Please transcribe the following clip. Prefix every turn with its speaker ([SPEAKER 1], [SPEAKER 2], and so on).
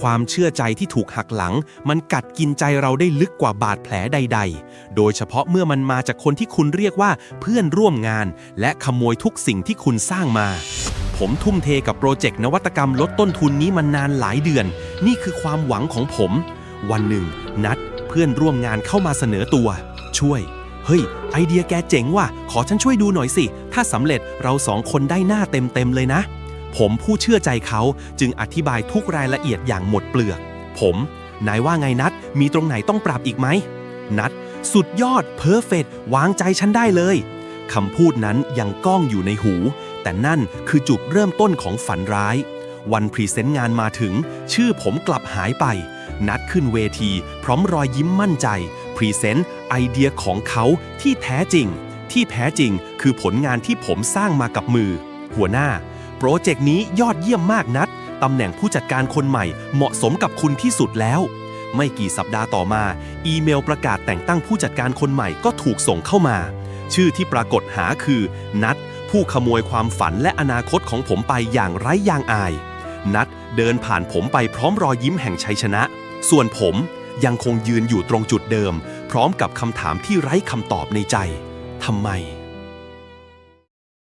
[SPEAKER 1] ความเชื่อใจที่ถูกหักหลัง มันกัดกินใจเราได้ลึกกว่าบาดแผลใด ๆ โดยเฉพาะเมื่อมันมาจากคนที่คุณเรียกว่าเพื่อนร่วมงาน และขโมยทุกสิ่งที่คุณสร้างมา ผมทุ่มเทกับโปรเจกต์นวัตกรรมลดต้นทุนนี้มานานหลายเดือน นี่คือความหวังของผม วันหนึ่ง นัดเพื่อนร่วมงานเข้ามาเสนอตัว ช่วยเฮ้ย ไอเดียแกเจ๋งว่ะ ขอฉันช่วยดูหน่อยสิ ถ้าสำเร็จเราสองคนได้หน้าเต็มๆเลยนะ ผมผู้เชื่อใจเขาจึงอธิบายทุกรายละเอียดอย่างหมดเปลือก ผมนายว่าไงนัดมีตรงไหนต้องปรับอีกไหม นัดสุดยอดเพอร์เฟกวางใจฉันได้เลยคำพูดนั้นยังก้องอยู่ในหู แต่นั่นคือจุดเริ่มต้นของฝันร้าย วันพรีเซนต์งานมาถึง ชื่อผมกลับหายไป นัดขึ้นเวที พร้อมรอยยิ้มมั่นใจ พรีเซนต์ไอเดียของเขาที่แท้จริง ที่แท้จริงคือผลงานที่ผมสร้างมากับมือ หัวหน้า โปรเจกต์นี้ยอดเยี่ยมมากนัดตำแหน่งผู้จัดการคนใหม่เหมาะสมกับคุณที่สุดแล้ว ไม่กี่สัปดาห์ต่อมา อีเมลประกาศแต่งตั้งผู้จัดการคนใหม่ก็ถูกส่งเข้ามา ชื่อที่ปรากฏหาคือ นัดผู้ขโมยความฝันและอนาคตของผมไปอย่างไร้ยางอาย นัดเดินผ่านผมไปพร้อมรอยยิ้มแห่งชัยชนะ ส่วนผมยังคงยืนอยู่ตรงจุดเดิม พร้อมกับคำถามที่ไร้คำตอบในใจทำไม